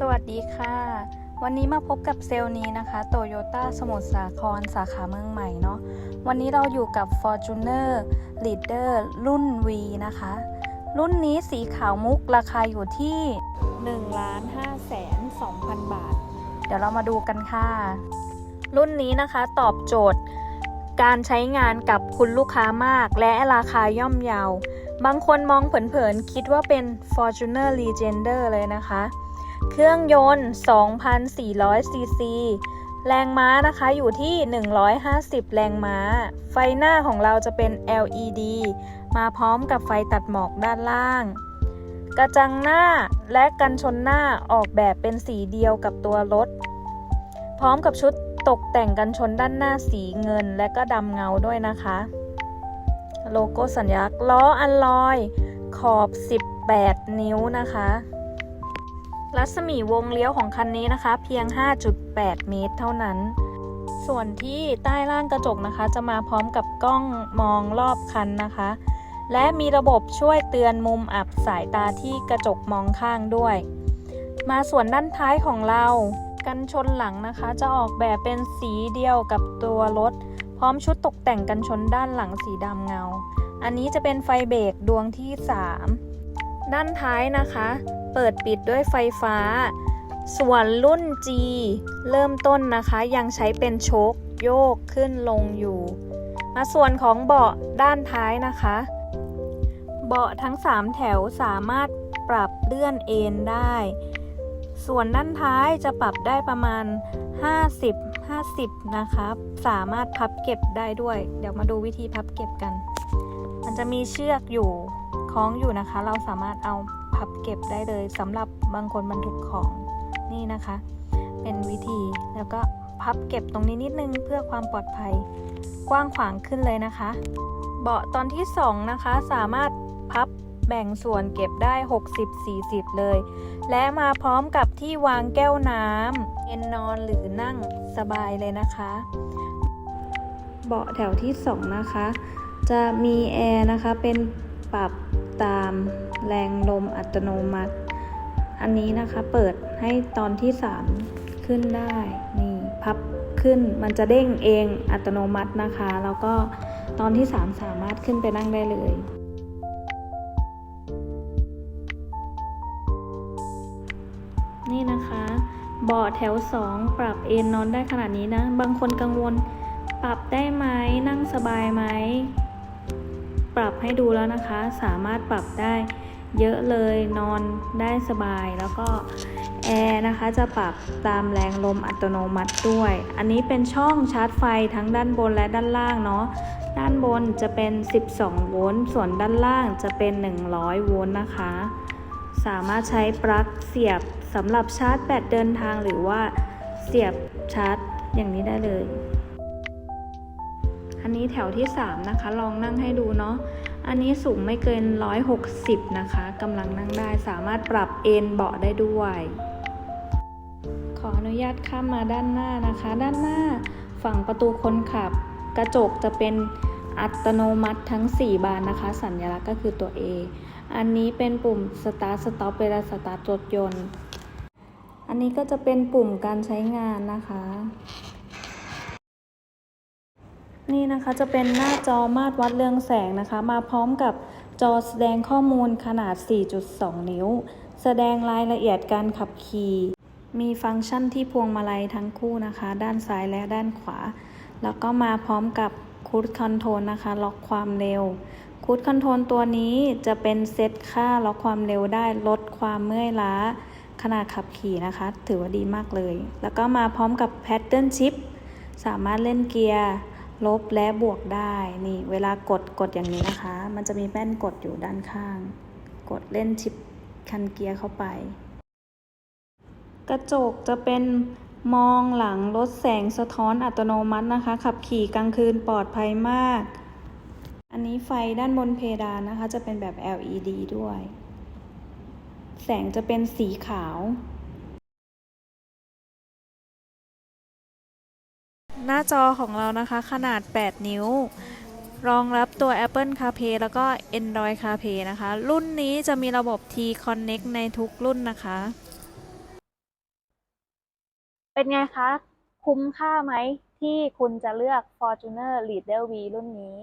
สวัสดีค่ะ วันนี้มาพบกับเซลล์นี้นะคะโตโยต้าสมุทรสาครสาขาเมืองใหม่เนาะวันนี้เราอยู่กับ Fortuner Leader รุ่น V นะคะ รุ่นนี้สีขาวมุกราคาอยู่ที่1ล้าน5แสน2,000 บาท เดี๋ยวเรามาดูกันค่ะ รุ่นนี้นะคะตอบโจทย์การใช้งานกับคุณลูกค้ามาก และราคาย่อมเยา บางคนมองเผินๆ คิดว่าเป็น Fortuner Legender เลยนะคะ เครื่องยนต์ 2,400 ซีซี แรงม้านะคะอยู่ที่ 150 แรงม้า ไฟหน้าของเราจะเป็น LED มาพร้อมกับไฟตัดหมอกด้านล่าง กระจังหน้าและกันชนหน้าออกแบบเป็นสีเดียวกับตัวรถ พร้อมกับชุดตกแต่งกันชนด้านหน้าสีเงินและก็ดำเงาด้วยนะคะ โลโก้สัญลักษณ์ล้ออัลลอย ขอบ 18 นิ้วนะคะ รัศมีวงเลี้ยวของคันนี้นะคะ เพียง 5.8 เมตรเท่านั้น ส่วนที่ใต้ล่างกระจกนะคะ จะมาพร้อมกับกล้องมองรอบคันนะคะ และมีระบบช่วยเตือนมุมอับสายตาที่กระจกมองข้างด้วย มาส่วนด้านท้ายของเรากันชนหลังนะคะ จะออกแบบเป็นสีเดียวกับตัวรถ พร้อมชุดตกแต่งกันชนด้านหลังสีดำเงา อันนี้จะเป็นไฟเบรกดวงที่ 3 ด้านท้ายนะคะ เปิดปิดด้วยไฟฟ้า ส่วนรุ่น G เริ่มต้นนะคะยังใช้เป็นโชคโยกขึ้นลงอยู่ มาส่วนของเบาะด้านท้ายนะคะ เบาะทั้ง 3 แถวสามารถปรับเลื่อนเอนได้ ส่วนด้านท้ายจะปรับได้ประมาณ 50 50 นะคะสามารถพับเก็บได้ด้วย เดี๋ยวมาดูวิธีพับเก็บกัน มันจะมีเชือกอยู่คล้องอยู่นะคะ เราสามารถเอา พับเก็บได้เลยสำหรับบางคนบรรทุกของนี่นะคะ เป็นวิธีแล้วก็พับเก็บตรงนี้นิดนึงเพื่อความปลอดภัยกว้างขวางขึ้นเลยนะคะ เบาะตอนที่ 2 นะคะ สามารถพับแบ่งส่วนเก็บได้ 60-40 เลย และมาพร้อมกับที่วางแก้วน้ำเอนนอนหรือนั่งสบายเลยนะคะ เบาะแถวที่ 2 นะคะ จะมีแอร์นะคะเป็นปรับ ตามแรงลมอัตโนมัติ อันนี้นะคะเปิดให้ตอนที่ 3 ขึ้นได้ นี่พับขึ้นมันจะเด้งเองอัตโนมัตินะคะ แล้วก็ตอนที่ 3 สามารถขึ้นไปนั่งได้เลยนี่นะคะเบาะแถว 2 ปรับเอนนอนได้ขนาดนี้นะ บางคนกังวล ปรับได้ไหมนั่งสบายไหม ปรับให้ดูแล้วนะคะ สามารถปรับได้เยอะเลยนอนได้สบายแล้วก็แอร์นะคะจะปรับตามแรงลมอัตโนมัติด้วย อันนี้เป็นช่องชาร์จไฟทั้งด้านบนและด้านล่างเนาะด้านบนจะเป็น 12 โวลต์ส่วนด้านล่างจะเป็น 100 โวลต์นะคะ สามารถใช้ปลั๊กเสียบสำหรับชาร์จแบตเดินทางหรือว่าเสียบชาร์จอย่างนี้ได้เลย อันนี้แถวที่ 3 นะคะ ลองนั่งให้ดูเนาะ อันนี้สูงไม่เกิน 160 นะคะกำลังนั่งได้สามารถปรับเอนเบาะได้ด้วย ขออนุญาตข้ามมาด้านหน้านะคะ ด้านหน้าฝั่งประตูคนขับ กระจกจะเป็นอัตโนมัติทั้ง 4 บานนะคะ สัญลักษณ์ก็คือตัว A อันนี้เป็นปุ่ม Start Stop เวลาสตาร์ทรถยนต์ อันนี้ก็จะเป็นปุ่มการใช้งานนะคะ นี่นะคะจะเป็นหน้าจอมาตรวัดเรืองแสงนะคะ มาพร้อมกับจอแสดงข้อมูลขนาด 4.2 นิ้ว แสดงรายละเอียดการขับขี่มีฟังก์ชันที่พวงมาลัยทั้งคู่นะคะ ด้านซ้ายและด้านขวา แล้วก็มาพร้อมกับคูดคอนโทรลนะคะ ล็อกความเร็วคูดคอนโทรลตัวนี้จะเป็นเซตค่าล็อกความเร็วได้ลดความเมื่อยล้าขณะขับขี่นะคะ ถือว่าดีมากเลย แล้วก็มาพร้อมกับแพทเทิร์นชิปสามารถเล่นเกียร์ ลบและบวกได้นี่เวลากดกดอย่างนี้นะคะ มันจะมีแป้นกดอยู่ด้านข้าง กดเล่นชิปคันเกียร์เข้าไป กระจกจะเป็นมองหลังลดแสงสะท้อนอัตโนมัตินะคะ ขับขี่กลางคืนปลอดภัยมาก อันนี้ไฟด้านบนเพดานนะคะ จะเป็นแบบ LED ด้วย แสงจะเป็นสีขาว หน้าจอของเรานะคะขนาด 8 นิ้ว รองรับตัว Apple CarPlay แล้วก็ Android CarPlay นะคะ รุ่นนี้จะมีระบบ T Connect ในทุกรุ่นนะคะ เป็นไงคะ คุ้มค่าไหมที่คุณจะเลือก Fortuner Leader V รุ่นนี้